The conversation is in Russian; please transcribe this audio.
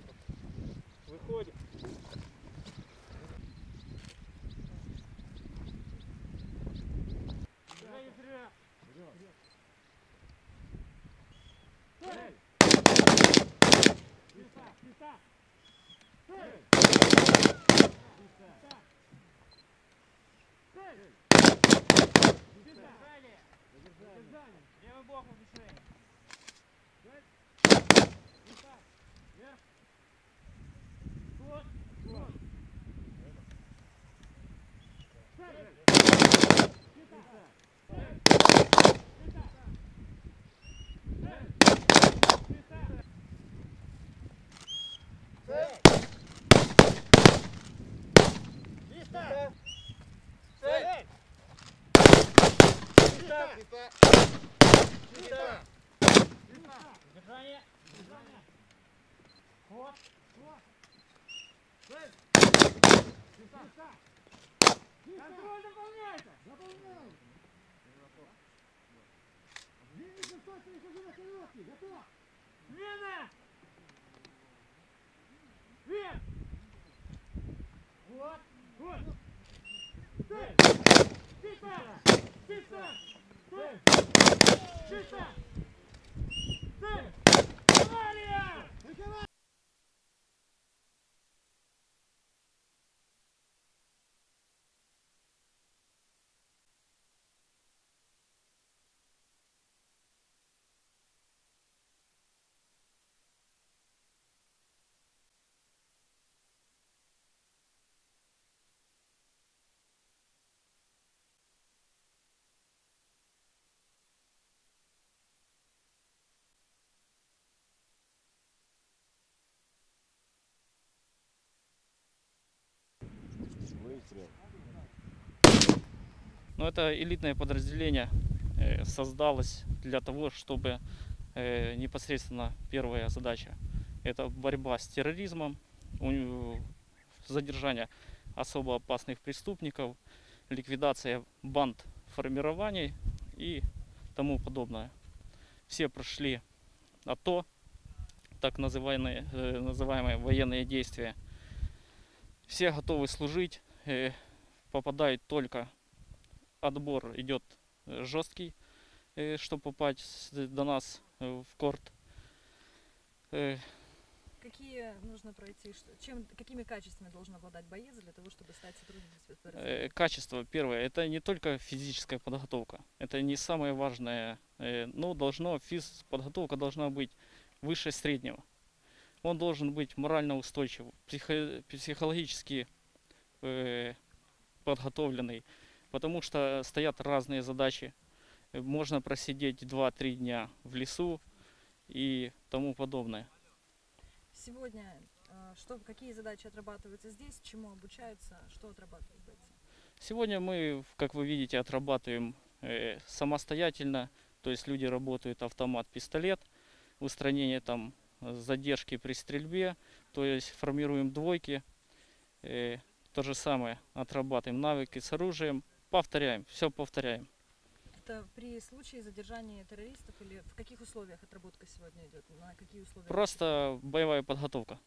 нету. Выходим. Левый бок в движении. Вверх. Вверх. Вот. Вот. Контроль дополняйте. Дополняйте. Смена! Вверх! Вот! Вот! Стой! Чисто! Чисто! Стой! Чисто! Стой! Авария! Но это элитное подразделение э, создалось для того, чтобы э, непосредственно первая задача это борьба с терроризмом, задержание особо опасных преступников, ликвидация банд формирований и тому подобное. Все прошли АТО, так называемые, э, называемые военные действия. Все готовы служить, попадают только отбор идет э, жесткий, чтобы попасть до нас э, в корт. Э, Какие нужно пройти, чем, какими качествами должен обладать боец для того, чтобы стать сотрудником э? Качество первое, это не только физическая подготовка, это не самое важное, э, но должно физ подготовка должна быть выше среднего. Он должен быть морально устойчив, психо- психологически э, подготовленный, потому что стоят разные задачи. Можно просидеть 2-3 дня в лесу и тому подобное. Сегодня э, что, какие задачи отрабатываются здесь, чему обучаются, что отрабатывают бойцы? Сегодня мы, как вы видите, отрабатываем э, самостоятельно, то есть люди работают автомат, пистолет, устранение там задержки при стрельбе, то есть формируем двойки, э, то же самое отрабатываем навыки с оружием, повторяем, все повторяем. Это при случае задержания террористов или в каких условиях отработка сегодня идет? На какие условия? Просто боевая подготовка.